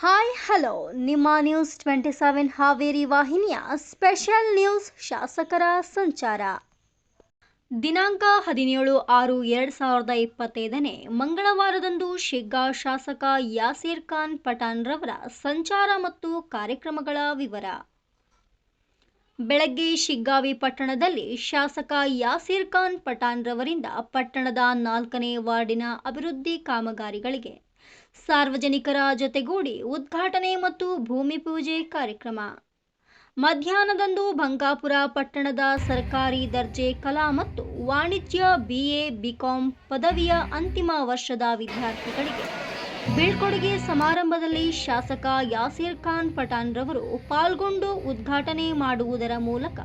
Hi hello ನಿಮ್ಮ news twenty seven Haveri ವಾಹಿನಿಯ special news ಶಾಸಕರ ಸಂಚಾರ ದಿನಾಂಕ ಹದಿನೇಳು ಆರು ಎರಡು ಸಾವಿರದ ಇಪ್ಪತ್ತೈದನೇ ಮಂಗಳವಾರದಂದು ಶಿಗ್ಗಾ ಶಾಸಕ ಯಾಸೀರ್ ಖಾನ್ ಪಠಾಣ್ರವರ ಸಂಚಾರ ಮತ್ತು ಕಾರ್ಯಕ್ರಮಗಳ ವಿವರ ಬೆಳಗ್ಗೆ ಶಿಗ್ಗಾವಿ ಪಟ್ಟಣದಲ್ಲಿ ಶಾಸಕ ಯಾಸೀರ್ ಖಾನ್ ಪಠಾಣ್ರವರಿಂದ ಪಟ್ಟಣದ ನಾಲ್ಕನೇ ವಾರ್ಡಿನ ಅಭಿವೃದ್ಧಿ ಕಾಮಗಾರಿಗಳಿಗೆ ಸಾರ್ವಜನಿಕರ ಜೊತೆಗೂಡಿ ಉದ್ಘಾಟನೆ ಮತ್ತು ಭೂಮಿ ಪೂಜೆ ಕಾರ್ಯಕ್ರಮ. ಮಧ್ಯಾಹ್ನದಂದು ಬಂಕಾಪುರ ಪಟ್ಟಣದ ಸರ್ಕಾರಿ ದರ್ಜೆ ಕಲಾ ಮತ್ತು ವಾಣಿಜ್ಯ ಬಿಎ ಬಿಕಾಂ ಪದವಿಯ ಅಂತಿಮ ವರ್ಷದ ವಿದ್ಯಾರ್ಥಿಗಳಿಗೆ ಬೀಳ್ಕೊಡುಗೆ ಸಮಾರಂಭದಲ್ಲಿ ಶಾಸಕ ಯಾಸೀರ್ ಖಾನ್ ಪಠಾಣ್ರವರು ಪಾಲ್ಗೊಂಡು ಉದ್ಘಾಟನೆ ಮಾಡುವುದರ ಮೂಲಕ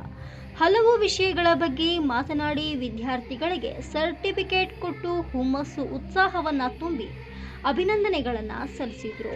ಹಲವು ವಿಷಯಗಳ ಬಗ್ಗೆ ಮಾತನಾಡಿ ವಿದ್ಯಾರ್ಥಿಗಳಿಗೆ ಸರ್ಟಿಫಿಕೇಟ್ ಕೊಟ್ಟು ಹುಮ್ಮಸ್ಸು ಉತ್ಸಾಹವನ್ನ ತುಂಬಿ ಅಭಿನಂದನೆಗಳನ್ನು ಸಲ್ಲಿಸಿದರು.